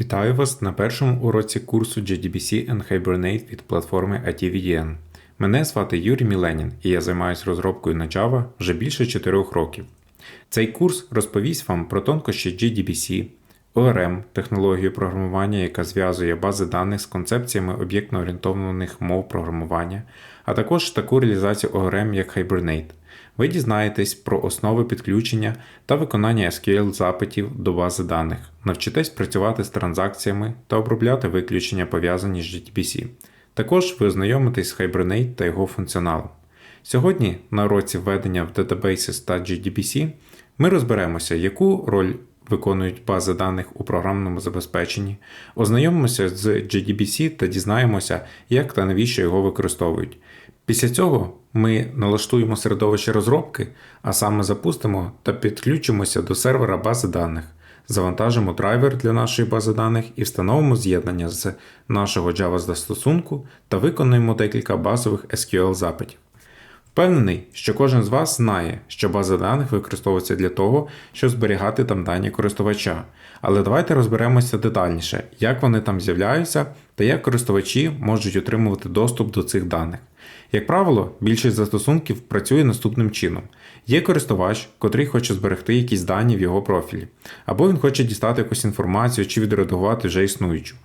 Вітаю вас на першому уроці курсу JDBC and Hibernate від платформи ITVDN. Мене звати Юрій Міленін і я займаюся розробкою на Java вже більше 4 років. Цей курс розповість вам про тонкощі JDBC, ORM, технологію програмування, яка зв'язує бази даних з концепціями об'єктно-орієнтованих мов програмування, а також таку реалізацію ORM, як Hibernate. Ви дізнаєтесь про основи підключення та виконання SQL запитів до бази даних, навчитесь працювати з транзакціями та обробляти виключення пов'язані з JDBC. Також ви ознайомитесь з Hibernate та його функціоналом. Сьогодні на уроці введення в Databases та JDBC ми розберемося, яку роль виконують бази даних у програмному забезпеченні, ознайомимося з JDBC та дізнаємося, як та навіщо його використовують. Після цього ми налаштуємо середовище розробки, а саме запустимо та підключимося до сервера бази даних, завантажимо драйвер для нашої бази даних і встановимо з'єднання з нашого Java застосунку та виконуємо декілька базових SQL запитів. Впевнений, що кожен з вас знає, що база даних використовується для того, щоб зберігати там дані користувача. Але давайте розберемося детальніше, як вони там з'являються та як користувачі можуть отримувати доступ до цих даних. Як правило, більшість застосунків працює наступним чином: є користувач, котрий хоче зберегти якісь дані в його профілі, або він хоче дістати якусь інформацію чи відредагувати вже існуючу.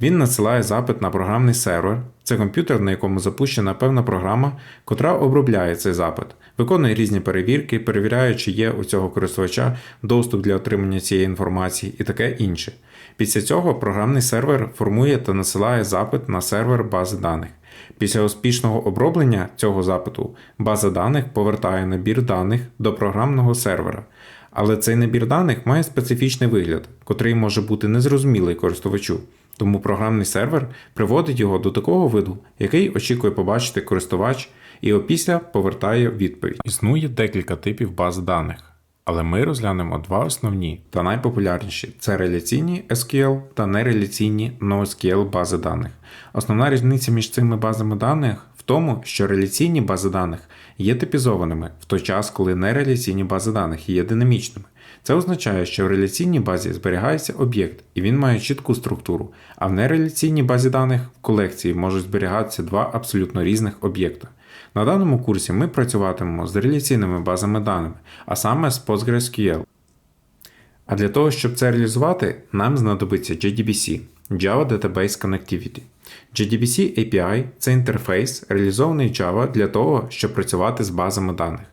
Він надсилає запит на програмний сервер, це комп'ютер, на якому запущена певна програма, котра обробляє цей запит, виконує різні перевірки, перевіряє, чи є у цього користувача доступ для отримання цієї інформації і таке інше. Після цього програмний сервер формує та насилає запит на сервер бази даних. Після успішного оброблення цього запиту база даних повертає набір даних до програмного сервера. Але цей набір даних має специфічний вигляд, котрий може бути незрозумілий користувачу. Тому програмний сервер приводить його до такого виду, який очікує побачити користувач, і опісля повертає відповідь. Існує декілька типів баз даних, але ми розглянемо два основні та найпопулярніші це реляційні SQL та нереляційні NoSQL бази даних. Основна різниця між цими базами даних в тому, що реляційні бази даних є типізованими в той час, коли нереляційні бази даних є динамічними. Це означає, що в реляційній базі зберігається об'єкт, і він має чітку структуру, а в нереляційній базі даних в колекції можуть зберігатися два абсолютно різних об'єкта. На даному курсі ми працюватимемо з реляційними базами даними, а саме з PostgreSQL. А для того, щоб це реалізувати, нам знадобиться JDBC Java Database Connectivity. JDBC API це інтерфейс, реалізований Java для того, щоб працювати з базами даних.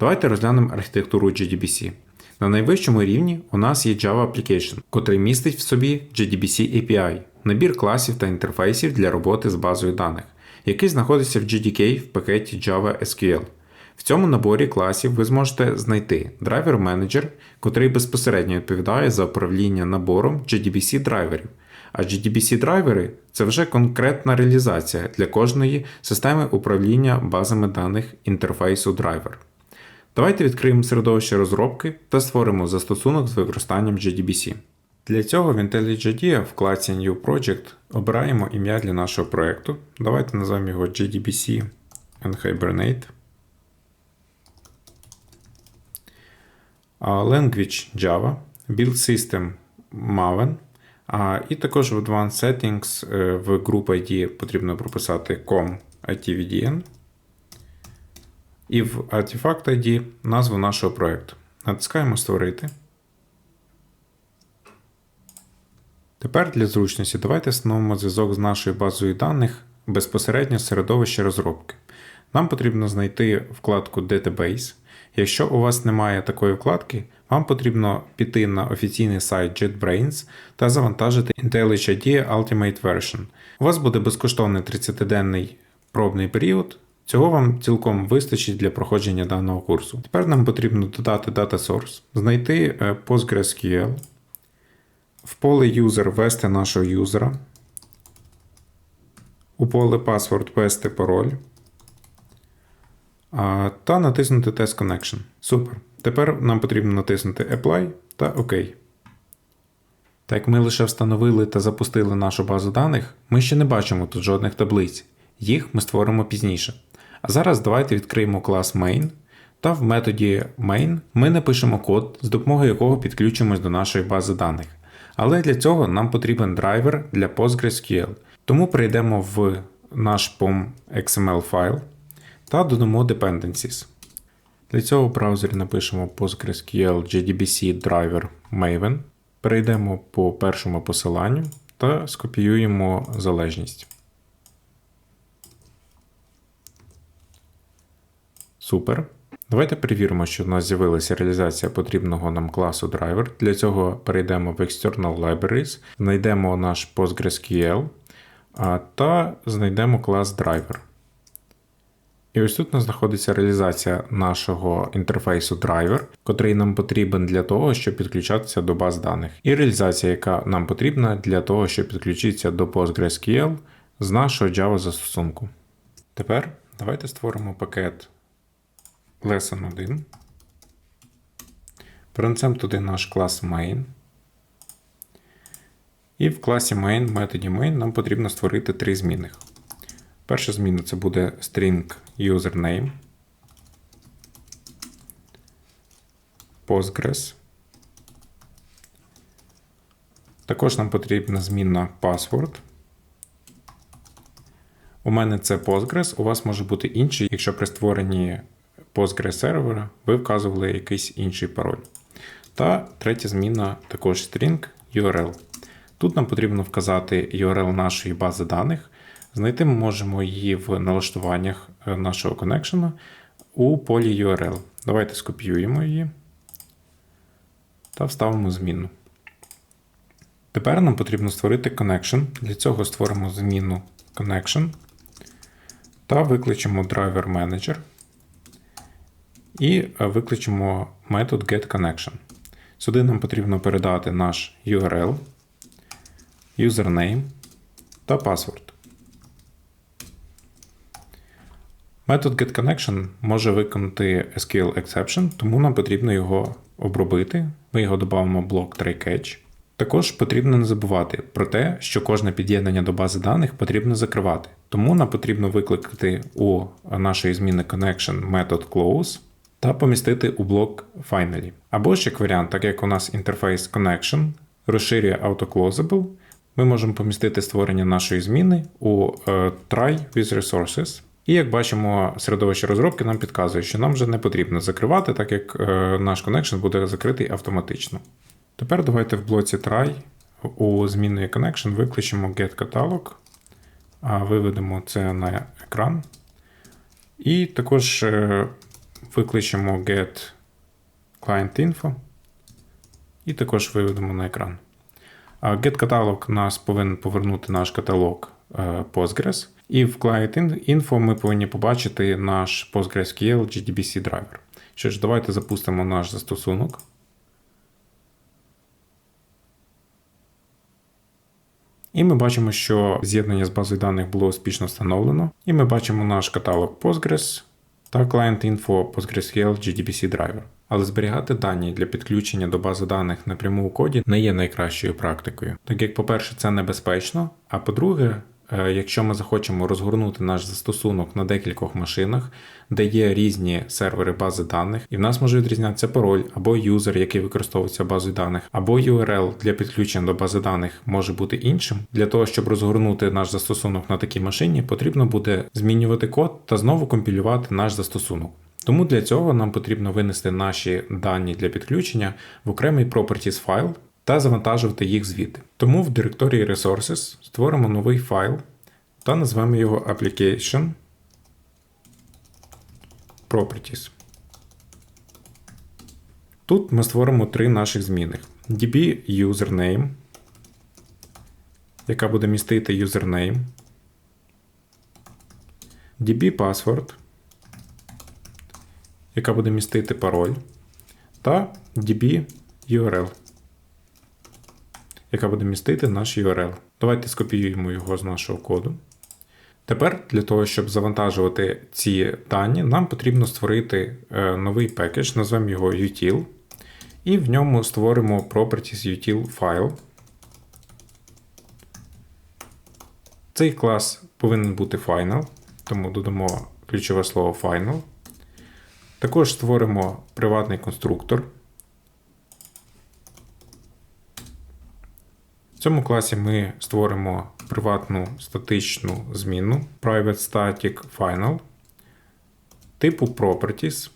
Давайте розглянемо архітектуру JDBC. На найвищому рівні у нас є Java Application, котрий містить в собі JDBC API, набір класів та інтерфейсів для роботи з базою даних, який знаходиться в JDK в пакеті Java SQL. В цьому наборі класів ви зможете знайти драйвер менеджер, котрий безпосередньо відповідає за управління набором JDBC драйверів. А JDBC драйвери це вже конкретна реалізація для кожної системи управління базами даних інтерфейсу драйвер. Давайте відкриємо середовище розробки та створимо застосунок з використанням JDBC. Для цього в IntelliJ в вкладці New Project обираємо ім'я для нашого проєкту. Давайте назвемо його JDBC and Hibernate. Language Java, Build System Maven. І також в Advanced Settings е, в Group ID потрібно прописати com ITVDN. І в Artifact ID назву нашого проєкту. Натискаємо Створити. Тепер для зручності давайте встановимо зв'язок з нашою базою даних безпосередньо з середовища розробки. Нам потрібно знайти вкладку Database. Якщо у вас немає такої вкладки, вам потрібно піти на офіційний сайт JetBrains та завантажити IntelliJ IDEA Ultimate Version. У вас буде безкоштовний 30-денний пробний період. Цього вам цілком вистачить для проходження даного курсу. Тепер нам потрібно додати Data Source, знайти е, PostgreSQL, в поле User ввести нашого юзера, у поле Password ввести пароль та натиснути Test Connection. Супер. Тепер нам потрібно натиснути Apply та ОК. Так як ми лише встановили та запустили нашу базу даних, ми ще не бачимо тут жодних таблиць. Їх ми створимо пізніше. А зараз давайте відкриємо клас main Та в методі main ми напишемо код, з допомогою якого підключимось до нашої бази даних. Але для цього нам потрібен драйвер для PostgreSQL. Тому перейдемо в наш POM XML файл та додамо dependencies. Для цього в браузері напишемо PostgreSQL JDBC driver Maven. Перейдемо по першому посиланню та скопіюємо залежність. Супер. Давайте перевіримо, що в нас з'явилася реалізація потрібного нам класу driver. Для цього перейдемо в External Libraries, знайдемо наш PostgreSQL та знайдемо клас driver. І ось тут у нас знаходиться реалізація нашого інтерфейсу driver, котрий нам потрібен для того, щоб підключатися до баз даних. І реалізація, яка нам потрібна для того, щоб підключитися до PostgreSQL з нашого Java застосунку. Тепер давайте створимо пакет lesson 1. Перенесемо туди наш клас main. І в класі main, методі main нам потрібно створити три зміни. Перша зміна це буде string username, Postgres. Також нам потрібна зміна password. У мене це Postgres, у вас може бути інший, якщо при створенні Postgres сервера ви вказували якийсь інший пароль. Та третя зміна також string URL. Тут нам потрібно вказати URL нашої бази даних. Знайти ми можемо її в налаштуваннях е, нашого коннекшена у полі URL. Давайте скопіюємо її та вставимо зміну. Тепер нам потрібно створити connection. Для цього створимо зміну connection та викличемо driver manager і е, викличемо метод getConnection. Сюди нам потрібно передати наш URL, username та password. Метод getConnection може виконати SQL exception, тому нам потрібно його обробити. Ми його додамо в блок tryCatch. Також потрібно не забувати про те, що кожне під'єднання до бази даних потрібно закривати. Тому нам потрібно викликати у нашої зміни connection метод close та помістити у блок Finally. Або ж як варіант, так як у нас інтерфейс connection розширює AutoClosable, ми можемо помістити створення нашої зміни у uh, try with resources. І як бачимо, середовище розробки нам підказує, що нам вже не потрібно закривати, так як е, наш connection буде закритий автоматично. Тепер давайте в блоці try у змінної connection викличемо а виведемо це на екран. І також е, викличемо get client І також виведемо на екран. Get-каталог нас повинен повернути наш каталог е, Postgres. І в Client Info ми повинні побачити наш PostgreSQL GDBC драйвер. Що ж, давайте запустимо наш застосунок. І ми бачимо, що з'єднання з базою даних було успішно встановлено. І ми бачимо наш каталог Postgres та Client Info PostgreSQL GDBC Driver. Але зберігати дані для підключення до бази даних напряму у коді не є найкращою практикою, так як, по-перше, це небезпечно, а по-друге, якщо ми захочемо розгорнути наш застосунок на декількох машинах, де є різні сервери бази даних, і в нас може відрізнятися пароль або юзер, який використовується базою даних, або URL для підключення до бази даних може бути іншим. Для того, щоб розгорнути наш застосунок на такій машині, потрібно буде змінювати код та знову компілювати наш застосунок. Тому для цього нам потрібно винести наші дані для підключення в окремий Properties файл та завантажувати їх звідти. Тому в директорії Resources створимо новий файл та назвемо його Application Properties. Тут ми створимо три наших зміни: DB username, яка буде містити username, DB password, яка буде містити пароль, та DB URL яка буде містити наш URL. Давайте скопіюємо його з нашого коду. Тепер для того, щоб завантажувати ці дані, нам потрібно створити е, новий пекедж, назвемо його util, і в ньому створимо properties util файл. Цей клас повинен бути final, тому додамо ключове слово final. Також створимо приватний конструктор. В цьому класі ми створимо приватну статичну зміну Private Static Final типу Properties.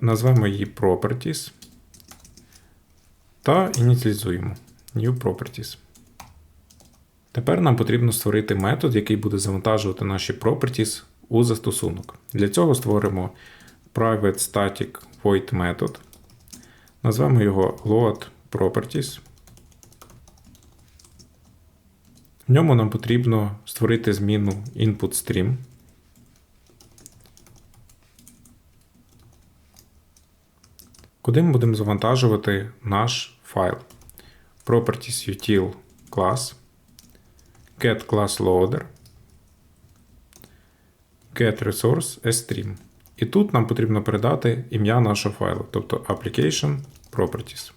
Назвемо її Properties та ініціалізуємо New Properties. Тепер нам потрібно створити метод, який буде завантажувати наші properties у застосунок. Для цього створимо private static void метод. Назвемо його load properties. В ньому нам потрібно створити зміну input stream. Куди ми будемо завантажувати наш файл. Properties util class, get class loader, get resource stream. І тут нам потрібно передати ім'я нашого файлу, тобто application properties.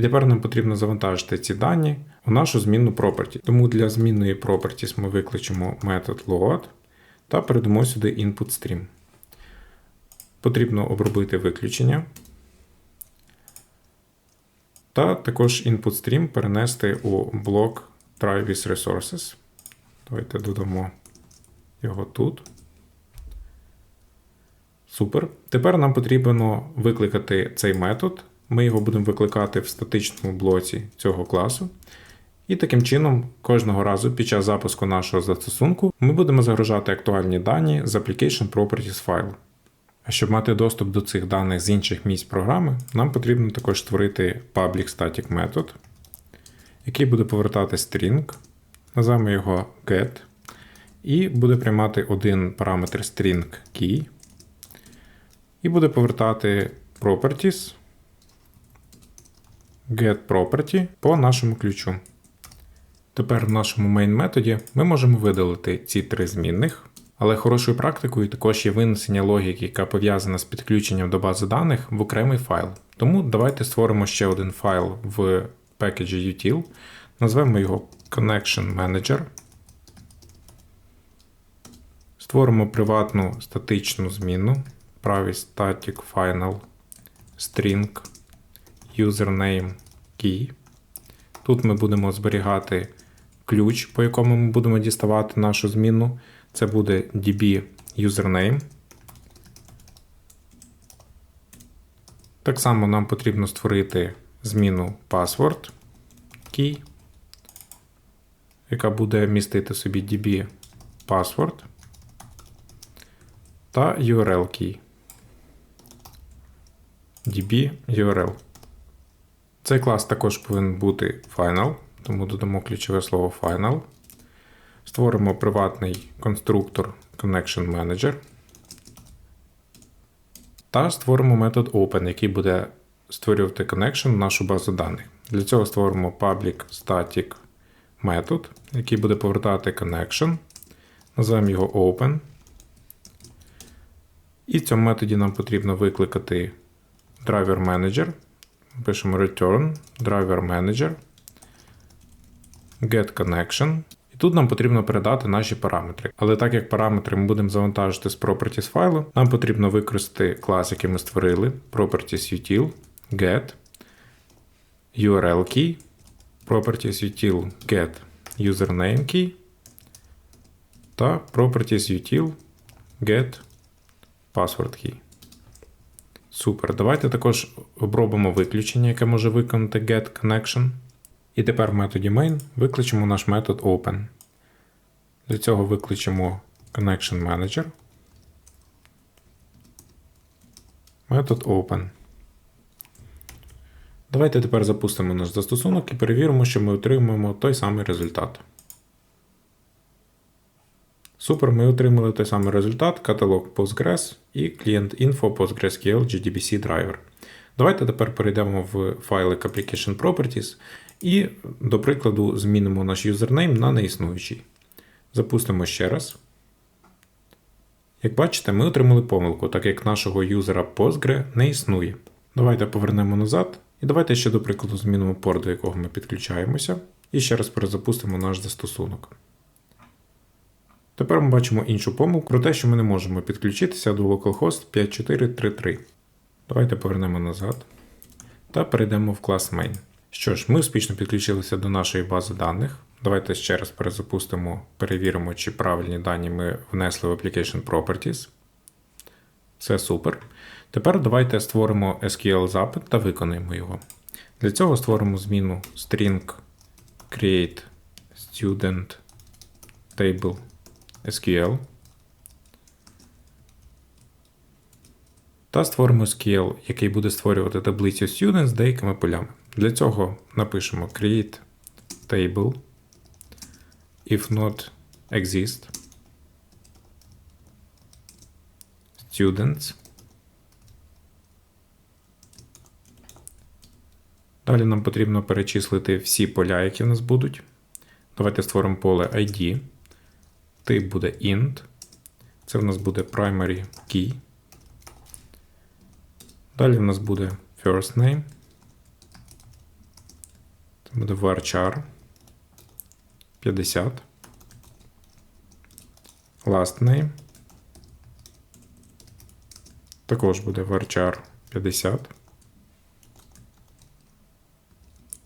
Тепер нам потрібно завантажити ці дані у нашу змінну property. Тому для змінної properties ми викличемо метод load та передамо сюди input stream. Потрібно обробити виключення. Та також input stream перенести у блок try resources. Давайте додамо його тут. Супер. Тепер нам потрібно викликати цей метод. Ми його будемо викликати в статичному блоці цього класу. І таким чином, кожного разу під час запуску нашого застосунку ми будемо загружати актуальні дані з Application Properties файлу. А щоб мати доступ до цих даних з інших місць програми, нам потрібно також створити public static метод, який буде повертати string, назвемо його get, і буде приймати один параметр string key, і буде повертати properties get property по нашому ключу. Тепер в нашому main методі ми можемо видалити ці три змінних. Але хорошою практикою також є винесення логіки, яка пов'язана з підключенням до бази даних в окремий файл. Тому давайте створимо ще один файл в пекеджі util, назвемо його Connection Manager. Створимо приватну статичну зміну Private Static Final String Username Key. Тут ми будемо зберігати ключ, по якому ми будемо діставати нашу зміну. Це буде db username. Так само нам потрібно створити зміну password key, яка буде містити собі db password та URL key. db URL. Цей клас також повинен бути final, тому додамо ключове слово final. Створимо приватний конструктор Connection Manager. Та створимо метод Open, який буде створювати connection в нашу базу даних. Для цього створимо public static метод, який буде повертати connection. Називаємо його Open. І в цьому методі нам потрібно викликати driver manager. Пишемо return driver manager. Get connection. І тут нам потрібно передати наші параметри. Але так як параметри ми будемо завантажити з properties файлу, нам потрібно використати клас, який ми створили, properties util, get, URL key, properties util get username key та properties util get password key. Супер. Давайте також обробимо виключення, яке може виконати get connection. І тепер в методі main викличемо наш метод open. Для цього викличемо Connection Manager. Метод open. Давайте тепер запустимо наш застосунок і перевіримо, що ми отримуємо той самий результат. Супер, ми отримали той самий результат, каталог Postgres і клієнт Info PostgreSQL GDBC Driver. Давайте тепер перейдемо в файлик Application Properties і, до прикладу, змінимо наш юзернейм на неіснуючий. Запустимо ще раз. Як бачите, ми отримали помилку, так як нашого юзера Postgre не існує. Давайте повернемо назад. І давайте ще, до прикладу, змінимо порт, до якого ми підключаємося. І ще раз перезапустимо наш застосунок. Тепер ми бачимо іншу помилку про те, що ми не можемо підключитися до localhost 5433. Давайте повернемо назад та перейдемо в клас main. Що ж, ми успішно підключилися до нашої бази даних. Давайте ще раз перезапустимо, перевіримо, чи правильні дані ми внесли в Application Properties. Це супер. Тепер давайте створимо SQL запит та виконаємо його. Для цього створимо зміну string create student table SQL. Та створимо SQL, який буде створювати таблицю student з деякими полями. Для цього напишемо create table if not exist students. Далі нам потрібно перечислити всі поля, які в нас будуть. Давайте створимо поле ID. Тип буде int. Це в нас буде primary key. Далі в нас буде first name. Це буде varchar 50. Last name. Також буде varchar 50.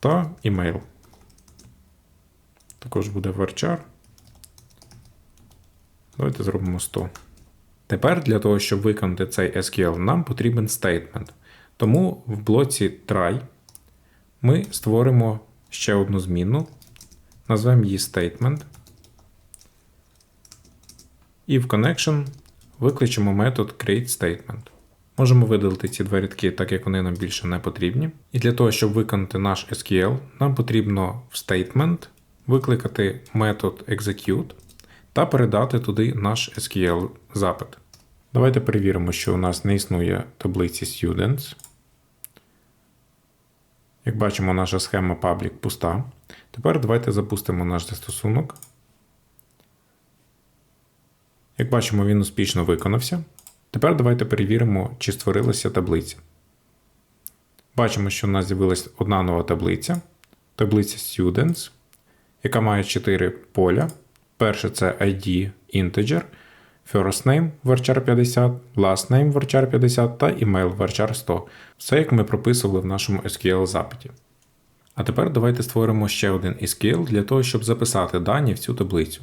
Та email. Також буде varchar. Давайте зробимо 100. Тепер для того, щоб виконати цей SQL, нам потрібен statement. Тому в блоці try ми створимо ще одну зміну, назвемо її statement. І в connection викличемо метод createStatement. Можемо видалити ці два рядки, так як вони нам більше не потрібні. І для того, щоб виконати наш SQL, нам потрібно в statement викликати метод execute та передати туди наш SQL запит. Давайте перевіримо, що у нас не існує таблиці students. Як бачимо, наша схема public пуста. Тепер давайте запустимо наш застосунок. Як бачимо, він успішно виконався. Тепер давайте перевіримо, чи створилася таблиця. Бачимо, що у нас з'явилася одна нова таблиця. Таблиця Students, яка має 4 поля. Перше це ID integer, first name varchar 50, last name varchar 50 та email varchar 100. Все як ми прописували в нашому SQL запиті. А тепер давайте створимо ще один SQL для того, щоб записати дані в цю таблицю.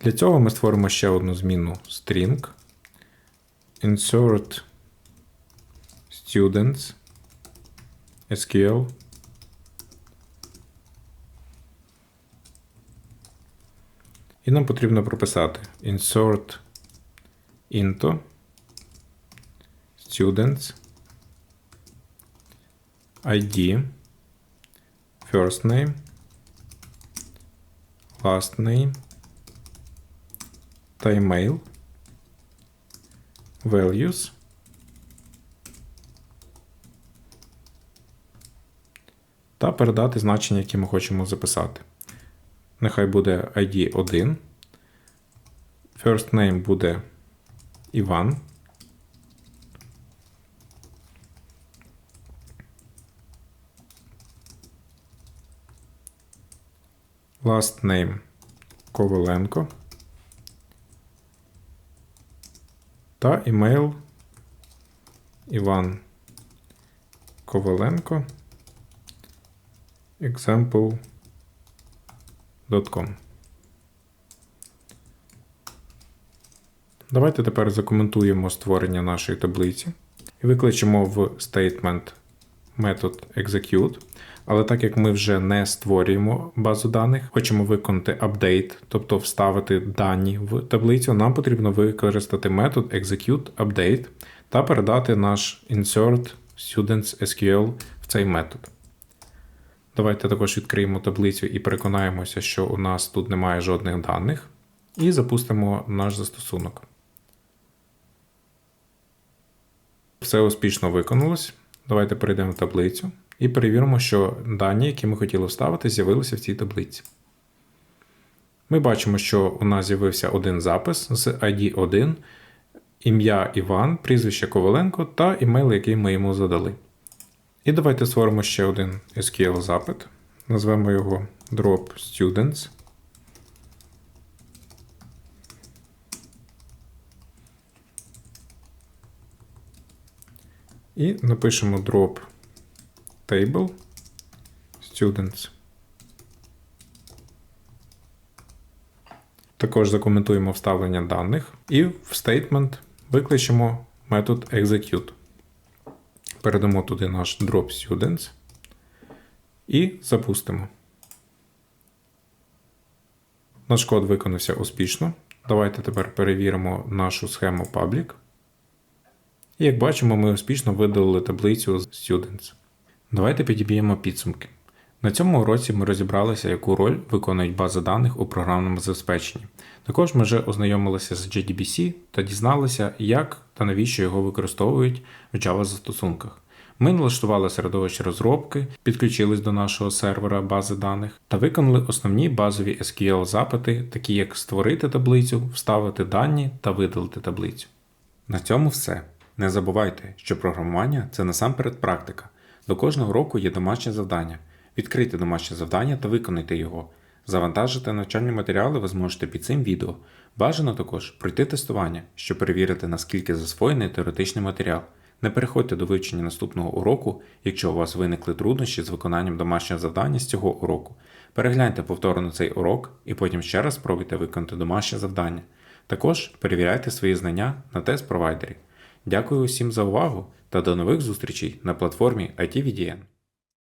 Для цього ми створимо ще одну зміну string insert students SQL І нам потрібно прописати insert into students ID first name last name та email values та передати значення, які ми хочемо записати. Нехай буде ID 1. First name буде Іван. Last name Коваленко. Та email Іван Коваленко. Example.com. Давайте тепер закоментуємо створення нашої таблиці і викличемо в statement метод execute. Але так як ми вже не створюємо базу даних, хочемо виконати апдейт, тобто вставити дані в таблицю, нам потрібно використати метод execute update та передати наш insert students SQL в цей метод. Давайте також відкриємо таблицю і переконаємося, що у нас тут немає жодних даних. І запустимо наш застосунок. Все успішно виконалось. Давайте перейдемо в таблицю і перевіримо, що дані, які ми хотіли вставити, з'явилися в цій таблиці. Ми бачимо, що у нас з'явився один запис з ID 1, ім'я Іван, прізвище Коваленко та імейл, який ми йому задали. І давайте створимо ще один SQL запит. Назвемо його drop students. І напишемо drop table students. Також закоментуємо вставлення даних і в statement викличемо метод execute. Передамо туди наш drop students і запустимо. Наш код виконався успішно. Давайте тепер перевіримо нашу схему public. І як бачимо, ми успішно видалили таблицю Students. Давайте підіб'ємо підсумки. На цьому уроці ми розібралися, яку роль виконують бази даних у програмному забезпеченні. Також ми вже ознайомилися з JDBC та дізналися, як та навіщо його використовують в Java застосунках. Ми налаштували середовище розробки, підключились до нашого сервера бази даних та виконали основні базові SQL запити, такі як створити таблицю, вставити дані та видалити таблицю. На цьому все. Не забувайте, що програмування це насамперед практика. До кожного року є домашнє завдання. Відкрийте домашнє завдання та виконайте його. Завантажити навчальні матеріали ви зможете під цим відео. Бажано також пройти тестування, щоб перевірити, наскільки засвоєний теоретичний матеріал. Не переходьте до вивчення наступного уроку, якщо у вас виникли труднощі з виконанням домашнього завдання з цього уроку. Перегляньте повторно цей урок і потім ще раз спробуйте виконати домашнє завдання. Також перевіряйте свої знання на тест-провайдері. Дякую усім за увагу та до нових зустрічей на платформі ITVDN.